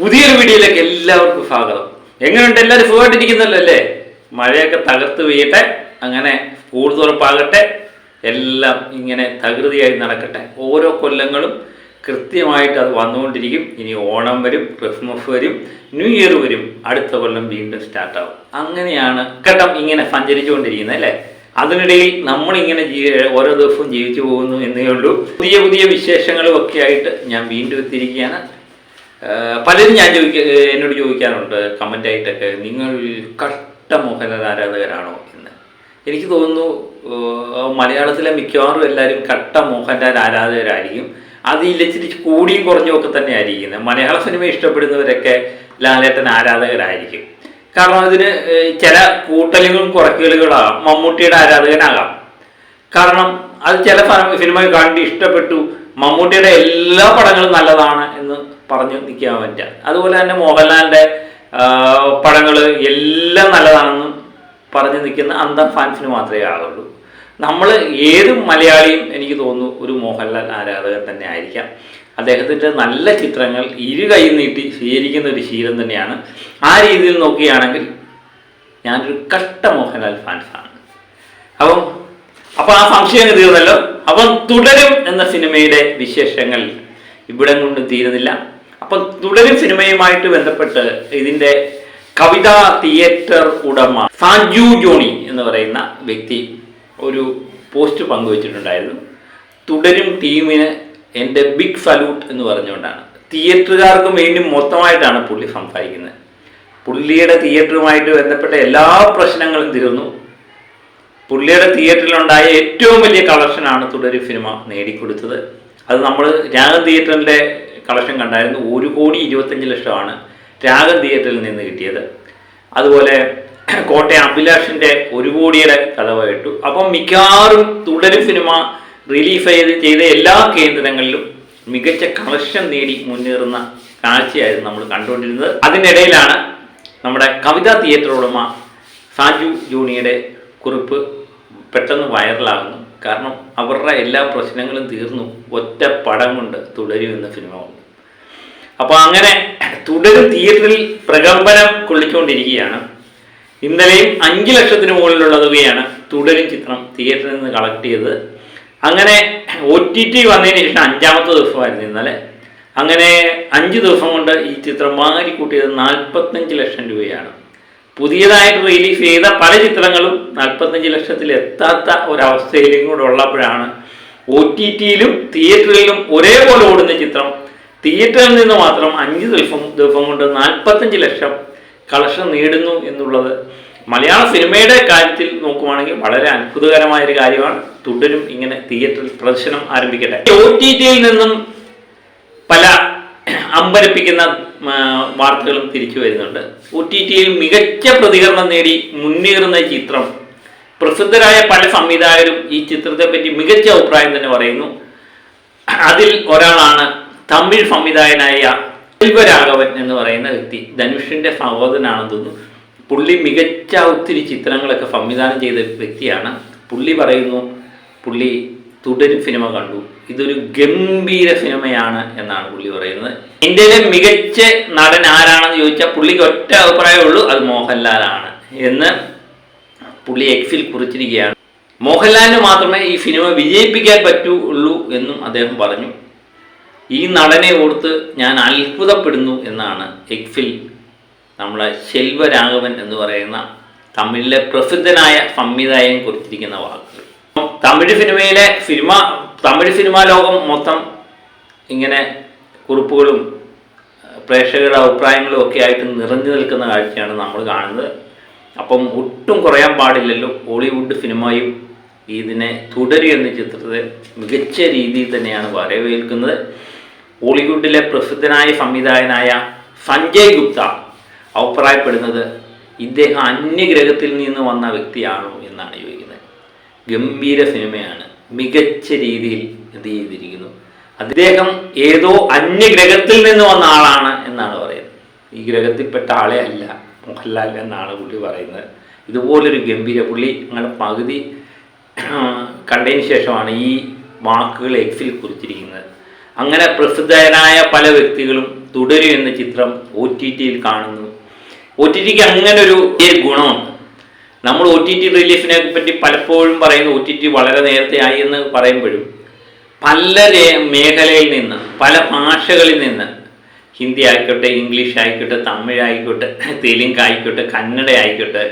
പുതിയൊരു വീഡിയോയിലേക്ക് എല്ലാവർക്കും സ്വാഗതം. എങ്ങനെയുണ്ട്? എല്ലാവരും സുഖമായിട്ടിരിക്കുന്നല്ലോ അല്ലേ? മഴയൊക്കെ തകർത്ത് വീയട്ടെ അങ്ങനെ സ്കൂൾ തുറപ്പാകട്ടെ. എല്ലാം ഇങ്ങനെ തകൃതിയായി നടക്കട്ടെ. ഓരോ കൊല്ലങ്ങളും കൃത്യമായിട്ട് അത് വന്നുകൊണ്ടിരിക്കും. ഇനി ഓണം വരും ക്രിസ്മസ് വരും ന്യൂ ഇയർ വരും. അടുത്ത കൊല്ലം വീണ്ടും സ്റ്റാർട്ടാവും. അങ്ങനെയാണ് ഘട്ടം ഇങ്ങനെ സഞ്ചരിച്ചുകൊണ്ടിരിക്കുന്നത് അല്ലേ? അതിനിടയിൽ നമ്മളിങ്ങനെ ഓരോ ദിവസവും ജീവിച്ചു പോകുന്നു എന്നേ ഉള്ളൂ. പുതിയ പുതിയ വിശേഷങ്ങളും ഒക്കെ ആയിട്ട് ഞാൻ വീണ്ടും എത്തിയിരിക്കുകയാണ്. പലരും ഞാൻ ചോദിക്ക എന്നോട് ചോദിക്കാറുണ്ട് കമന്റ് ആയിട്ടൊക്കെ നിങ്ങൾ കട്ട മോഹൻലാൽ ആരാധകരാണോ എന്ന്? എനിക്ക് തോന്നുന്നു മലയാളത്തിലെ മിക്കവാറും എല്ലാവരും കട്ട മോഹൻലാൽ ആരാധകരായിരിക്കും അത് ഇല്ലച്ചിരി കൂടിയും കുറഞ്ഞും ഒക്കെ തന്നെ ആയിരിക്കുന്നത് മലയാള സിനിമ ഇഷ്ടപ്പെടുന്നവരൊക്കെ ലാലേട്ടൻ ആരാധകരായിരിക്കും. കാരണം അതിന് ചില കൂട്ടലുകളും കുറയ്ക്കലുകളാകാം മമ്മൂട്ടിയുടെ ആരാധകനാകാം. കാരണം അത് ചില സിനിമ കണ്ട് ഇഷ്ടപ്പെട്ടു മമ്മൂട്ടിയുടെ എല്ലാ പടങ്ങളും നല്ലതാണ് എന്ന് പറഞ്ഞു നിൽക്കാൻ പറ്റുക. അതുപോലെ തന്നെ മോഹൻലാലിന്റെ പടങ്ങൾ എല്ലാം നല്ലതാണെന്നും പറഞ്ഞു നിൽക്കുന്ന അന്ധ ഫാൻസിന് മാത്രമേ ആകുള്ളൂ നമ്മൾ ഏത് മലയാളിയും എനിക്ക് തോന്നുന്നു ഒരു മോഹൻലാൽ ആരാധകൻ തന്നെ ആയിരിക്കാം. അദ്ദേഹത്തിന്റെ നല്ല ചിത്രങ്ങൾ ഇരു കൈ നീട്ടി സ്വീകരിക്കുന്ന ഒരു ശീലം തന്നെയാണ്. ആ രീതിയിൽ നോക്കുകയാണെങ്കിൽ ഞാനൊരു കഷ്ട മോഹൻലാൽ ഫാൻസാണ്. അപ്പം അപ്പോൾ ആ സംശയം തീർന്നല്ലോ. അപ്പം തുടരും എന്ന സിനിമയുടെ വിശേഷങ്ങൾ ഇവിടെ കൊണ്ട് തീരുന്നില്ല. അപ്പം തുടരും സിനിമയുമായിട്ട് ബന്ധപ്പെട്ട് ഇതിന്റെ കവിതാ തിയേറ്റർ ഉടമ സാജു ജോണി എന്ന് പറയുന്ന വ്യക്തി ഒരു പോസ്റ്റ് പങ്കുവച്ചിട്ടുണ്ടായിരുന്നു. തുടരും ടീമിന് എന്റെ ബിഗ് സല്യൂട്ട് എന്ന് പറഞ്ഞുകൊണ്ടാണ്. തിയേറ്ററുകാർക്ക് വേണ്ടി മൊത്തമായിട്ടാണ് പുള്ളി സംസാരിക്കുന്നത്. പുള്ളിയുടെ തിയേറ്ററുമായിട്ട് ബന്ധപ്പെട്ട എല്ലാ പ്രശ്നങ്ങളും തീർന്നു. പുള്ളിയുടെ തിയേറ്ററിലുണ്ടായ ഏറ്റവും വലിയ കളക്ഷനാണ് തുടരും സിനിമ നേടിക്കൊടുത്തത്. അത് നമ്മൾ രാഗ തിയേറ്ററിന്റെ കളക്ഷൻ കണ്ടായിരുന്നു. ഒരു കോടി ഇരുപത്തഞ്ച് ലക്ഷമാണ് രാഗം തിയേറ്ററിൽ നിന്ന് കിട്ടിയത്. അതുപോലെ കോട്ടയം അഭിലാഷിന്റെ ഒരു കോടിയുടെ കഥവായിട്ടു. അപ്പം മിക്കവാറും തുടരും സിനിമ റിലീഫ് ചെയ്ത് ചെയ്ത എല്ലാ കേന്ദ്രങ്ങളിലും മികച്ച കളക്ഷൻ നേടി മുന്നേറുന്ന കാഴ്ചയായിരുന്നു നമ്മൾ കണ്ടുകൊണ്ടിരുന്നത്. അതിനിടയിലാണ് നമ്മുടെ കവിതാ തിയേറ്റർ ഉടമ സാജു ജൂണിയുടെ കുറിപ്പ് പെട്ടെന്ന് വൈറലാകുന്നു. കാരണം അവരുടെ എല്ലാ പ്രശ്നങ്ങളും തീർന്നു. ഒറ്റ പടം കൊണ്ട് തുടരും എന്ന സിനിമ കൊണ്ട് അപ്പോൾ അങ്ങനെ തുടരും തിയേറ്ററിൽ പ്രകമ്പനം കൊള്ളിച്ചുകൊണ്ടിരിക്കുകയാണ് ഇന്നലെയും അഞ്ച് ലക്ഷത്തിന് മുകളിലുള്ള തുകയാണ് തുടരും ചിത്രം തിയേറ്ററിൽ നിന്ന് കളക്ട് ചെയ്തത്. അങ്ങനെ ഒ ടി ടി വന്നതിന് ശേഷം അഞ്ചാമത്തെ ദിവസമായിരുന്നു ഇന്നലെ. അങ്ങനെ അഞ്ച് ദിവസം കൊണ്ട് ഈ ചിത്രം വാങ്ങി കൂട്ടിയത് നാൽപ്പത്തഞ്ച് ലക്ഷം രൂപയാണ്. പുതിയതായിട്ട് റിലീസ് ചെയ്ത പല ചിത്രങ്ങളും നാൽപ്പത്തഞ്ച് ലക്ഷത്തിൽ എത്താത്ത ഒരവസ്ഥയിലും കൂടെ ഉള്ളപ്പോഴാണ് ഒ ടി ടിയിലും തിയേറ്ററിലും ഒരേപോലെ ഓടുന്ന ചിത്രം തിയേറ്ററിൽ നിന്ന് മാത്രം അഞ്ച് ദിവസം ദിവസം കൊണ്ട് നാൽപ്പത്തഞ്ച് ലക്ഷം കളക്ഷൻ നേടുന്നു എന്നുള്ളത് മലയാള സിനിമയുടെ കാര്യത്തിൽ നോക്കുവാണെങ്കിൽ വളരെ അത്ഭുതകരമായ ഒരു കാര്യമാണ്. തുടരും ഇങ്ങനെ തിയേറ്ററിൽ പ്രദർശനം ആരംഭിക്കട്ടെ. ഒ ടി ടിയിൽ നിന്നും പല അമ്പരപ്പിക്കുന്ന വാർത്തകളും തിരിച്ചു വരുന്നുണ്ട്. ഒ ടി ടിയിൽ മികച്ച പ്രതികരണം നേടി മുന്നേറുന്ന ചിത്രം പ്രസിദ്ധരായ പല സംവിധായകരും ഈ ചിത്രത്തെ പറ്റി മികച്ച അഭിപ്രായം തന്നെ പറയുന്നു. അതിൽ ഒരാളാണ് തമിഴ് സംവിധായകനായ ശിൽവരാഘവൻ എന്ന് പറയുന്ന വ്യക്തി ധനുഷിന്റെ സഹോദരനാണെന്ന് തോന്നുന്നു. പുള്ളി മികച്ച ഒത്തിരി ചിത്രങ്ങളൊക്കെ സംവിധാനം ചെയ്ത വ്യക്തിയാണ്. പുള്ളി പറയുന്നു പുള്ളി തുടരും സിനിമ കണ്ടു. ഇതൊരു ഗംഭീര സിനിമയാണ് എന്നാണ് പുള്ളി പറയുന്നത്. ഇന്ത്യയിലെ മികച്ച നടൻ ആരാണെന്ന് ചോദിച്ചാൽ പുള്ളിക്ക് ഒറ്റ അഭിപ്രായമേ ഉള്ളൂ അത് മോഹൻലാലാണ് എന്ന് പുള്ളി എക്സിൽ കുറിച്ചിരിക്കുകയാണ്. മോഹൻലാലിന് മാത്രമേ ഈ സിനിമ വിജയിപ്പിക്കാൻ പറ്റുള്ളൂ എന്നും അദ്ദേഹം പറഞ്ഞു. ഈ നടനെ ഓർത്ത് ഞാൻ അത്ഭുതപ്പെടുന്നു എന്നാണ് എക്ഫിൽ നമ്മളെ ശെൽവരാഘവൻ എന്ന് പറയുന്ന തമിഴിലെ പ്രസിദ്ധനായ സംവിധായകൻ കുറിച്ചിരിക്കുന്ന വാക്കുകൾ തമിഴ് സിനിമയിലെ സിനിമ തമിഴ് സിനിമാ ലോകം മൊത്തം ഇങ്ങനെ കുറിപ്പുകളും പ്രേക്ഷകരുടെ അഭിപ്രായങ്ങളും ഒക്കെ ആയിട്ട് നിറഞ്ഞു നിൽക്കുന്ന കാഴ്ചയാണ് നമ്മൾ കാണുന്നത്. അപ്പം ഒട്ടും കുറയാൻ പാടില്ലല്ലോ. ഹോളിവുഡ് സിനിമയും ഇതിനെ തുടരുക എന്ന ചിത്രത്തെ മികച്ച രീതിയിൽ തന്നെയാണ് വരവേൽക്കുന്നത്. ഹോളിവുഡിലെ പ്രസിദ്ധനായ സംവിധായകനായ സഞ്ജയ് ഗുപ്ത അഭിപ്രായപ്പെടുന്നത് ഇദ്ദേഹം അന്യഗ്രഹത്തിൽ നിന്ന് വന്ന വ്യക്തിയാണോ എന്നാണ് ചോദിക്കുന്നത്. ഗംഭീര സിനിമയാണ്. മികച്ച രീതിയിൽ എന്ത് ചെയ്തിരിക്കുന്നു. അദ്ദേഹം ഏതോ അന്യഗ്രഹത്തിൽ നിന്ന് വന്ന ആളാണ് എന്നാണ് പറയുന്നത്. ഈ ഗ്രഹത്തിൽപ്പെട്ട ആളെ അല്ല മോഹൻലാൽ എന്നാണ് പുള്ളി പറയുന്നത്. ഇതുപോലൊരു ഗംഭീര പുള്ളി നിങ്ങളുടെ പകുതി കണ്ടതിന് ശേഷമാണ് ഈ വാക്കുകൾ എക്സിൽ കുറിച്ചിരിക്കുന്നത്. അങ്ങനെ പ്രസിദ്ധരായ പല വ്യക്തികളും തുടരും എന്ന ചിത്രം ഒ ടി ടിയിൽ കാണുന്നു. ഒ ടി ടിക്ക് അങ്ങനെ ഒരു ഗുണമുണ്ട്. നമ്മൾ ഒ ടി ടി റിലീഫിനെ പറ്റി പലപ്പോഴും പറയുന്നു ഒ ടി ടി വളരെ നേരത്തെ ആയി എന്ന് പറയുമ്പോഴും പല മേഖലയിൽ നിന്ന് പല ഭാഷകളിൽ നിന്ന് ഹിന്ദി ആയിക്കോട്ടെ ഇംഗ്ലീഷ് ആയിക്കോട്ടെ തമിഴ് ആയിക്കോട്ടെ തെലുങ്ക് ആയിക്കോട്ടെ കന്നഡ ആയിക്കോട്ടെ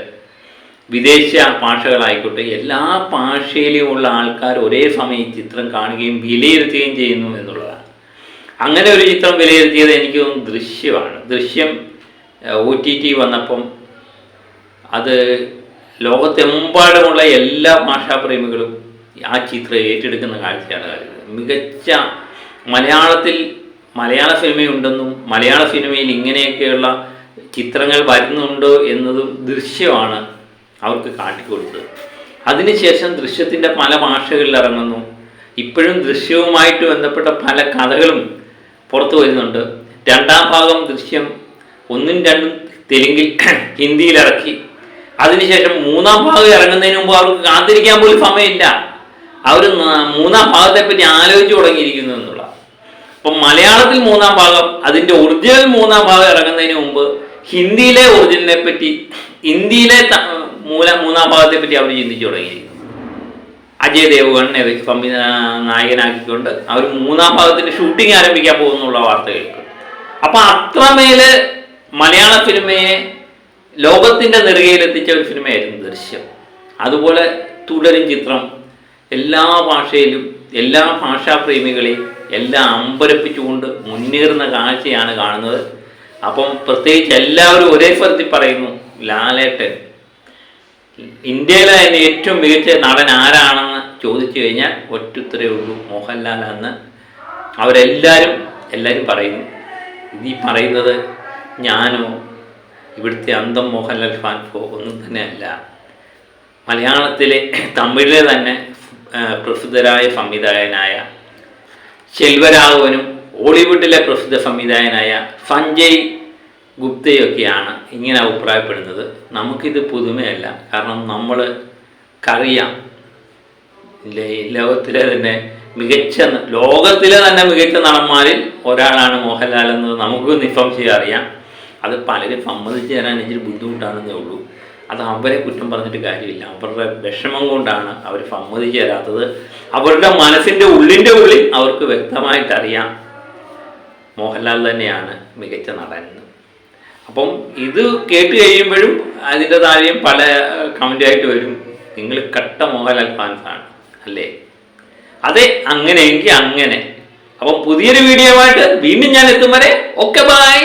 വിദേശ ഭാഷകളായിക്കോട്ടെ എല്ലാ ഭാഷയിലുമുള്ള ആൾക്കാർ ഒരേ സമയം ചിത്രം കാണുകയും വിലയിരുത്തുകയും ചെയ്യുന്നു എന്നുള്ളതാണ്. അങ്ങനെ ഒരു ചിത്രം വിലയിരുത്തിയത് എനിക്ക് ദൃശ്യമാണ്. ദൃശ്യം ഒ ടി ടി വന്നപ്പം അത് ലോകത്തെമ്പാടുമുള്ള എല്ലാ ഭാഷാപ്രേമികളും ആ ചിത്രം ഏറ്റെടുക്കുന്ന കാഴ്ചയാണ് കാര്യം മികച്ച മലയാളത്തിൽ മലയാള സിനിമയുണ്ടെന്നും മലയാള സിനിമയിൽ ഇങ്ങനെയൊക്കെയുള്ള ചിത്രങ്ങൾ വരുന്നുണ്ട് എന്നതും ദൃശ്യമാണ്. അവർക്ക് കാട്ടിക്കൊടുത്തത് അതിനുശേഷം ദൃശ്യത്തിന്റെ പല ഭാഷകളിൽ ഇറങ്ങുന്നു. ഇപ്പോഴും ദൃശ്യവുമായിട്ട് ബന്ധപ്പെട്ട പല കഥകളും പുറത്തു വരുന്നുണ്ട്. രണ്ടാം ഭാഗം ദൃശ്യം ഒന്നും രണ്ടും തെലുങ്കിൽ ഹിന്ദിയിൽ ഇറക്കി. അതിനുശേഷം മൂന്നാം ഭാഗം ഇറങ്ങുന്നതിന് മുമ്പ് അവർക്ക് കാത്തിരിക്കാൻ പോലും സമയമില്ല. അവർ മൂന്നാം ഭാഗത്തെപ്പറ്റി ആലോചിച്ച് തുടങ്ങിയിരിക്കുന്നു എന്നുള്ള. അപ്പം മലയാളത്തിൽ മൂന്നാം ഭാഗം അതിന്റെ ഒറിജിനൽ മൂന്നാം ഭാഗം ഇറങ്ങുന്നതിന് മുമ്പ് ഹിന്ദിയിലെ ഒറിജിനലിനെ പറ്റി ഇന്ത്യയിലെ മൂല മൂന്നാം ഭാഗത്തെ പറ്റി അവർ ചിന്തിച്ചു തുടങ്ങിയിരിക്കുന്നു. അജയ് ദേവ്ഗണിനെ സംവിധാ നായകനാക്കിക്കൊണ്ട് അവർ മൂന്നാം ഭാഗത്തിന്റെ ഷൂട്ടിംഗ് ആരംഭിക്കാൻ പോകുന്നുള്ള വാർത്ത കേൾക്കും അപ്പൊ അത്രമേൽ മലയാള സിനിമയെ ലോകത്തിന്റെ നെറുകയിലെത്തിച്ച ഒരു സിനിമയായിരുന്നു ദൃശ്യം. അതുപോലെ തുടരും ചിത്രം എല്ലാ ഭാഷയിലും എല്ലാ ഭാഷാപ്രേമികളെയും എല്ലാം അമ്പരപ്പിച്ചുകൊണ്ട് മുന്നേറുന്ന കാഴ്ചയാണ് കാണുന്നത്. അപ്പം പ്രത്യേകിച്ച് എല്ലാവരും ഒരേ സ്ഥലത്തിൽ പറയുന്നു ലാലേട്ടൻ. ഇന്ത്യയിലെ തന്നെ ഏറ്റവും മികച്ച നടൻ ആരാണെന്ന് ചോദിച്ചു കഴിഞ്ഞാൽ ഒറ്റത്രേ ഉള്ളൂ മോഹൻലാൽ എന്ന്. അവരെല്ലാവരും എല്ലാവരും പറയുന്നു. ഇനി പറയുന്നത് ഞാനോ ഇവിടുത്തെ അന്തം മോഹൻലാൽ ഫാൻഫോ ഒന്നും തന്നെ അല്ല മലയാളത്തിലെ തമിഴിലെ തന്നെ പ്രസിദ്ധരായ സംവിധായകനായ ശെൽവരാഘവനും ഹോളിവുഡിലെ പ്രസിദ്ധ സംവിധായകനായ സഞ്ജയ് ഗുപ്തയൊക്കെയാണ് ഇങ്ങനെ അഭിപ്രായപ്പെടുന്നത്. നമുക്കിത് പുതുമയല്ല. കാരണം നമ്മൾ കറിയാം. ലോകത്തിലെ തന്നെ മികച്ച ലോകത്തിലെ തന്നെ മികച്ച നടന്മാരിൽ ഒരാളാണ് മോഹൻലാൽ എന്നത് നമുക്ക് നിസ്സംശയം അറിയാം. അത് പലരും സമ്മതിച്ച് തരാൻ ഇച്ചിരി ബുദ്ധിമുട്ടാണെന്നേ ഉള്ളൂ. അത് അവരെ കുറ്റം പറഞ്ഞിട്ട് കാര്യമില്ല. അവരുടെ വിഷമം കൊണ്ടാണ് അവർ സമ്മതിച്ച് തരാത്തത്. അവരുടെ മനസ്സിന്റെ ഉള്ളിന്റെ ഉള്ളിൽ അവർക്ക് വ്യക്തമായിട്ടറിയാം. മോഹൻലാൽ തന്നെയാണ് മികച്ച നടൻ. അപ്പം ഇത് കേട്ട് കഴിയുമ്പോഴും അതിന്റെ താഴെയും പല കമന്റായിട്ട് വരും. നിങ്ങൾ കട്ട മോഹൻലാൽ ഫാൻസാണ് അല്ലേ? അതെ അങ്ങനെയെങ്കിൽ അങ്ങനെ. അപ്പം പുതിയൊരു വീഡിയോ ആയിട്ട് വീണ്ടും ഞാൻ എത്തും വരെ. Okay bye